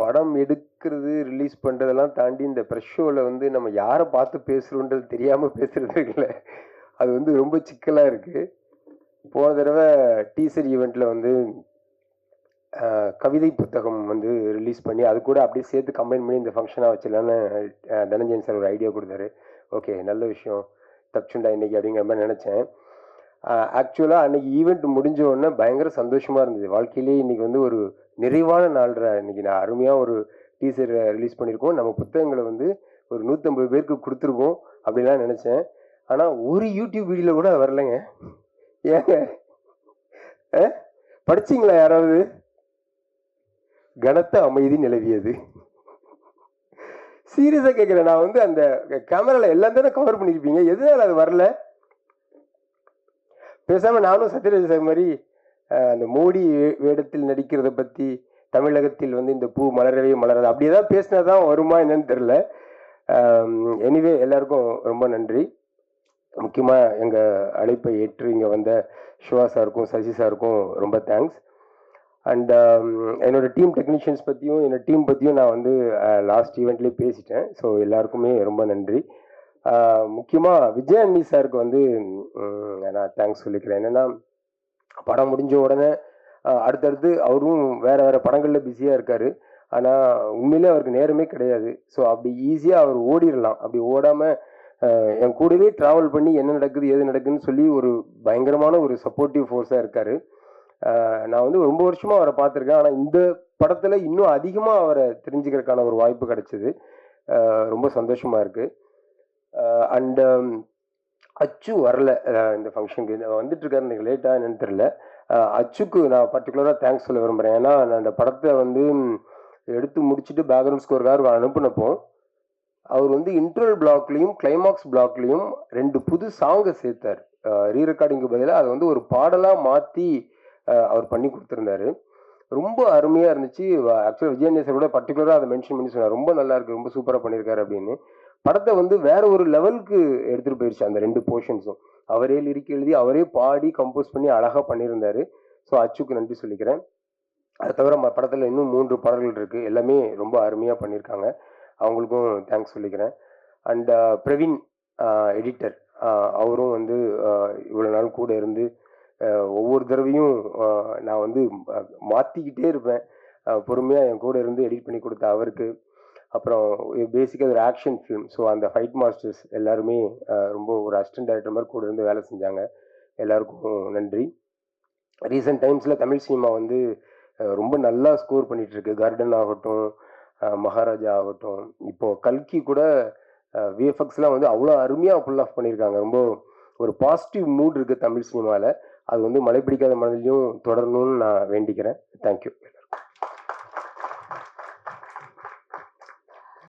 படம் எடுக்கிறது ரிலீஸ் பண்ணுறதெல்லாம் தாண்டி இந்த ப்ரெஷ் ஷோவில் வந்து நம்ம யாரை பார்த்து பேசுகிறோன்றது தெரியாமல் பேசுகிறது இல்லை. அது வந்து ரொம்ப சிக்கலாக இருக்குது போன தடவை டீசர் ஈவெண்ட்டில் வந்து கவிதை புத்தகம் வந்து ரிலீஸ் பண்ணி அது கூட அப்படியே சேர்த்து கம்பைன் பண்ணி இந்த ஃபங்க்ஷனாக வச்சிடலான்னு தனஞ்சயன் சார் ஒரு ஐடியா கொடுத்தாரு. ஓகே நல்ல விஷயம். தப்சுண்டா இன்னைக்கு அப்படிங்கிற மாதிரி நினச்சேன். ஆக்சுவலாக அன்னைக்கு ஈவெண்ட் முடிஞ்ச உடனே பயங்கர சந்தோஷமாக இருந்தது. வாழ்க்கையிலேயே இன்னைக்கு வந்து ஒரு நிறைவான நாள்ற இன்னைக்கு நான் அருமையாக ஒரு டீசர் ரிலீஸ் பண்ணியிருக்கோம் நம்ம புத்தகங்களை வந்து ஒரு நூற்றம்பது பேருக்கு கொடுத்துருக்கோம் அப்படிலாம் நினச்சேன். ஆனால் ஒரு யூடியூப் வீடியோவில் கூட வரலைங்க. ஏங்க? படிச்சிங்களா யாராவது? கனத்த அமைதி நிலவியது. சீரியஸாக கேட்குறேன். நான் வந்து அந்த கேமராவில் எல்லாம் தானே கவர் பண்ணியிருப்பீங்க. எதனால அது வரல? பேசாம நானும் சத்யராஜ் சார் மாதிரி அந்த மோடி வே- வேடத்தில் நடிக்கிறத பத்தி தமிழகத்தில் வந்து இந்த பூ மலரவே மலராது. அப்படி ஏதாவது பேசினா தான் வருமா என்னன்னு தெரில எனிவே எல்லாருக்கும் ரொம்ப நன்றி. முக்கியமாக எங்கள் அழைப்பை ஏற்று இங்கே வந்த சிவா சாருக்கும் சசி சாருக்கும் ரொம்ப தேங்க்ஸ் அண்ட் என்னோடய டீம் டெக்னீஷியன்ஸ் பற்றியும் என்னோட டீம் பற்றியும் நான் வந்து லாஸ்ட் ஈவெண்ட்லேயே பேசிட்டேன். ஸோ எல்லாருக்குமே ரொம்ப நன்றி. முக்கியமாக விஜய் அண்ணி சாருக்கு வந்து நான் தேங்க்ஸ் சொல்லிக்கிறேன். என்னென்னா படம் முடிஞ்ச உடனே அடுத்தடுத்து அவரும் வேறு வேறு படங்களில் பிஸியாக இருக்கார். ஆனால் உண்மையிலே அவருக்கு நேரமே கிடையாது. ஸோ அப்படி ஈஸியாக அவர் ஓடிடலாம் அப்படி ஓடாமல் என் கூடவே ட்ராவல் பண்ணி என்ன நடக்குது எது நடக்குதுன்னு சொல்லி ஒரு பயங்கரமான ஒரு சப்போர்ட்டிவ் ஃபோர்ஸாக இருக்கார். நான் வந்து ரொம்ப வருஷமாக அவரை பார்த்துருக்கேன். ஆனால் இந்த படத்தில் இன்னும் அதிகமாக அவரை தெரிஞ்சுக்கிறதுக்கான ஒரு வாய்ப்பு கிடைச்சிது. ரொம்ப சந்தோஷமாக இருக்குது அண்டு um, அச்சு வரல. இந்த ஃபங்க்ஷனுக்கு வந்துட்டு இருக்காரு எனக்கு லேட்டாக என்னன்னு தெரில அச்சுக்கு நான் பர்டிகுலராக தேங்க்ஸ் சொல்ல விரும்புகிறேன் ஏன்னா நான் அந்த படத்தை வந்து எடுத்து முடிச்சுட்டு பேக்ரவுண்ட் ஸ்கோருக்காக அனுப்பினப்போ அவர் வந்து இன்டர்வல் பிளாக்லேயும் கிளைமாக்ஸ் பிளாக்லேயும் ரெண்டு புது சாங்கை சேர்த்தார். ரீ ரெக்கார்டிங்க்கு பதிலாக அதை வந்து ஒரு பாடலாக மாற்றி அவர் பண்ணி கொடுத்துருந்தாரு. ரொம்ப அருமையாக இருந்துச்சு. ஆக்சுவலாக விஜயநேசர் சார் கூட பர்டிகுலராக அதை மென்ஷன் பண்ணி சொன்னார். ரொம்ப நல்லா இருக்கு. ரொம்ப சூப்பராக பண்ணியிருக்காரு அப்படின்னு. படத்தை வந்து வேற ஒரு லெவலுக்கு எடுத்துகிட்டு போயிடுச்சு அந்த ரெண்டு போர்ஷன்ஸும் அவரே லிரிக் எழுதி அவரே பாடி கம்போஸ் பண்ணி அழகாக பண்ணியிருந்தாரு. ஸோ அச்சுக்கு நன்றி சொல்லிக்கிறேன். அது தவிர ம- படத்தில் இன்னும் மூன்று பாடல்கள் இருக்குது எல்லாமே ரொம்ப அருமையாக பண்ணியிருக்காங்க. அவங்களுக்கும் தேங்க்ஸ் சொல்லிக்கிறேன். And uh, Praveen uh, editor uh, அவரும் வந்து இவ்வளோ நாள் கூட இருந்து ஒவ்வொரு தடவையும் நான் வந்து மாற்றிக்கிட்டே இருப்பேன். பொறுமையாக என் கூட இருந்து எடிட் பண்ணி கொடுத்த அவருக்கு அப்புறம் பேசிக்காக ஒரு ஆக்ஷன் ஃபிலிம் ஸோ அந்த ஃபைட் மாஸ்டர்ஸ் எல்லாருமே ரொம்ப ஒரு அசிஸ்டன்ட் டைரக்டர் மாதிரி கூட இருந்து வேலை செஞ்சாங்க. எல்லாருக்கும் நன்றி. ரீசெண்ட் டைம்ஸில் தமிழ் சினிமா வந்து ரொம்ப நல்லா ஸ்கோர் பண்ணிகிட்ருக்கு கார்டன் ஆகட்டும் மகாராஜா ஆகட்டும். இப்போ கல்கி கூட விஎஃப்எக்ஸ்லாம் வந்து அவ்வளோ அருமையாக ஃபுல் ஆஃப் பண்ணியிருக்காங்க. ரொம்ப ஒரு பாசிட்டிவ் மூட் இருக்குது தமிழ் சினிமாவில் அது வந்து மழை பிடிக்காத மனதிலையும் தொடரணும்னு நான் வேண்டிக்கிறேன். தேங்க்யூ